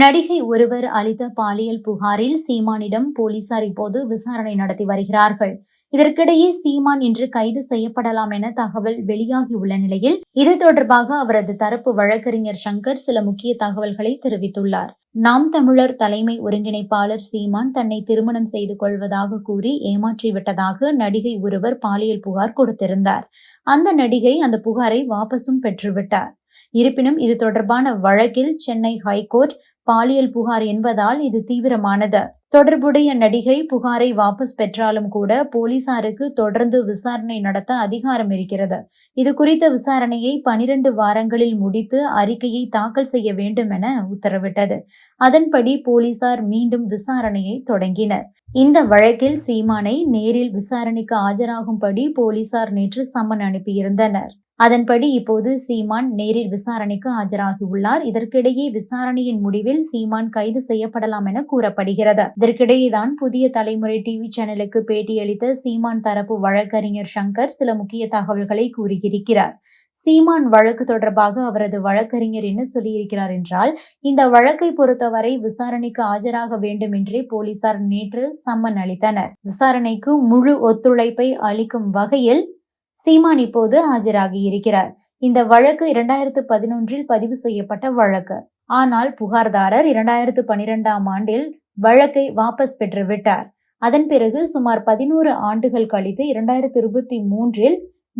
நடிகை ஒருவர் அளித்த பாலியல் புகாரில் சீமானிடம் போலீசார் இப்போது விசாரணை நடத்தி வருகிறார்கள். இதற்கிடையே சீமான் இன்று கைது செய்யப்படலாம் என தகவல் வெளியாகியுள்ள நிலையில் இது தொடர்பாக அவரது தரப்பு வழக்கறிஞர் சங்கர் சில முக்கிய தகவல்களை தெரிவித்துள்ளார். நாம் தமிழர் தலைமை ஒருங்கிணைப்பாளர் சீமான் தன்னை திருமணம் செய்து கொள்வதாக கூறி ஏமாற்றிவிட்டதாக நடிகை ஒருவர் பாலியல் புகார் கொடுத்திருந்தார். அந்த நடிகை அந்த புகாரை வாபசும் பெற்றுவிட்டார். இருப்பினும் இது தொடர்பான வழக்கில் சென்னை ஹைகோர்ட் பாலியல் புகார் என்பதால் இது தீவிரமானது. தொடர்புடைய நடிகை புகாரை வாபஸ் பெற்றாலும் கூட போலீசாருக்கு தொடர்ந்து விசாரணை நடத்த அதிகாரம் இருக்கிறது. இது குறித்த விசாரணையை பனிரெண்டு வாரங்களில் முடித்து அறிக்கையை தாக்கல் செய்ய வேண்டும் என உத்தரவிட்டது. அதன்படி போலீசார் மீண்டும் விசாரணையை தொடங்கினர். இந்த வழக்கில் சீமானை நேரில் விசாரணைக்கு ஆஜராகும்படி போலீசார் நேற்று சம்மன் அனுப்பியிருந்தனர். அதன்படி இப்போது சீமான் நேரில் விசாரணைக்கு ஆஜராகியுள்ளார். இதற்கிடையே விசாரணையின் முடிவில் சீமான் கைது செய்யப்படலாம் என கூறப்படுகிறது. இதற்கிடையேதான் புதிய தலைமுறை டிவி சேனலுக்கு பேட்டியளித்த சீமான் தரப்பு வழக்கறிஞர் சங்கர் சில முக்கிய தகவல்களை கூறியிருக்கிறார். சீமான் வழக்கு தொடர்பாக அவரது வழக்கறிஞர் என்ன சொல்லியிருக்கிறார் என்றால் இந்த வழக்கை பொறுத்தவரை விசாரணைக்கு ஆஜராக வேண்டும் என்றே போலீசார் நேற்று சம்மன் அளித்தனர். விசாரணைக்கு முழு ஒத்துழைப்பை அளிக்கும் வகையில் சீமான் இப்போது ஆஜராகி இருக்கிறார். இந்த வழக்கு இரண்டாயிரத்து பதினொன்றில் பதிவு செய்யப்பட்ட வழக்கு. ஆனால் புகார்தாரர் இரண்டாயிரத்து பனிரெண்டாம் ஆண்டில் வழக்கை வாபஸ் பெற்றுவிட்டார் அதன் பிறகு சுமார் பதினோரு ஆண்டுகள் கழித்து இரண்டாயிரத்து இருபத்தி மூன்றில்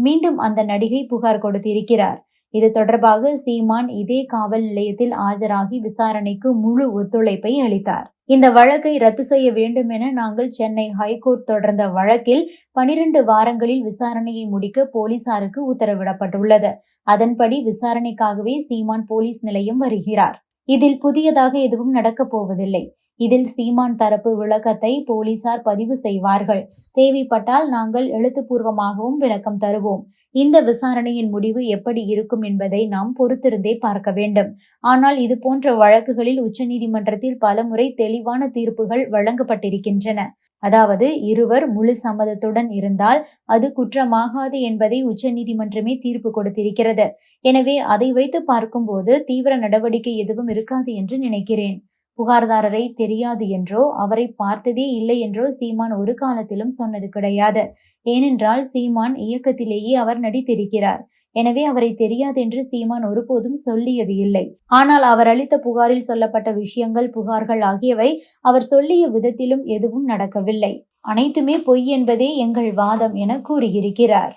மீண்டும் அந்த நடிகை புகார் கொடுத்திருக்கிறார். இது தொடர்பாக சீமான் இதே காவல் நிலையத்தில் ஆஜராகி விசாரணைக்கு முழு ஒத்துழைப்பை அளித்தார். இந்த வழக்கை ரத்து செய்ய வேண்டும் என நாங்கள் சென்னை ஹைகோர்ட் தொடர்ந்த வழக்கில் பனிரெண்டு வாரங்களில் விசாரணையை முடிக்க போலீசாருக்கு உத்தரவிடப்பட்டுள்ளது. அதன்படி விசாரணைக்காகவே சீமான் போலீஸ் நிலையம் வருகிறார். இதில் புதியதாக எதுவும் நடக்கப் போவதில்லை. இதில் சீமான் தரப்பு விளக்கத்தை போலீசார் பதிவு செய்வார்கள். தேவைப்பட்டால் நாங்கள் எழுத்துப்பூர்வமாகவும் விளக்கம் தருவோம். இந்த விசாரணையின் முடிவு எப்படி இருக்கும் என்பதை நாம் பொறுத்திருந்தே பார்க்க வேண்டும். ஆனால் இது போன்ற வழக்குகளில் உச்சநீதிமன்றத்தில் பலமுறை தெளிவான தீர்ப்புகள் வழங்கப்பட்டிருக்கின்றன. அதாவது இருவர் முழு சம்மதத்துடன் இருந்தால் அது குற்றமாகாது என்பதை உச்சநீதிமன்றமே தீர்ப்பு கொடுத்திருக்கிறது. எனவே அதை வைத்து பார்க்கும்போது தீவிர நடவடிக்கை எதுவும் இருக்காது என்று நினைக்கிறேன். புகார்தாரரை தெரியாது என்றோ அவரை பார்த்ததே இல்லை என்றோ சீமான் ஒரு காலத்திலும் சொன்னது கிடையாது. ஏனென்றால் சீமான் இயக்கத்திலேயே அவர் நடித்திருக்கிறார். எனவே அவரை தெரியாது என்று சீமான் ஒருபோதும் சொல்லியது இல்லை. ஆனால் அவர் அளித்த புகாரில் சொல்லப்பட்ட விஷயங்கள் புகார்கள் ஆகியவை அவர் சொல்லிய விதத்திலும் எதுவும் நடக்கவில்லை. அனைத்துமே பொய் என்பதே எங்கள் வாதம் என கூறியிருக்கிறார்.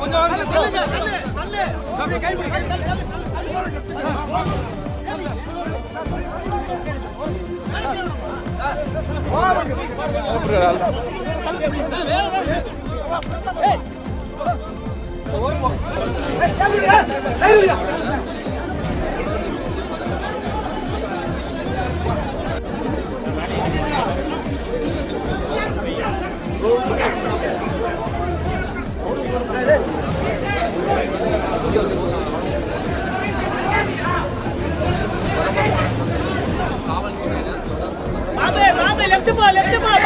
கொஞ்சம் பாபே ലെഫ്റ്റ് പോ ലെഫ്റ്റ് പോ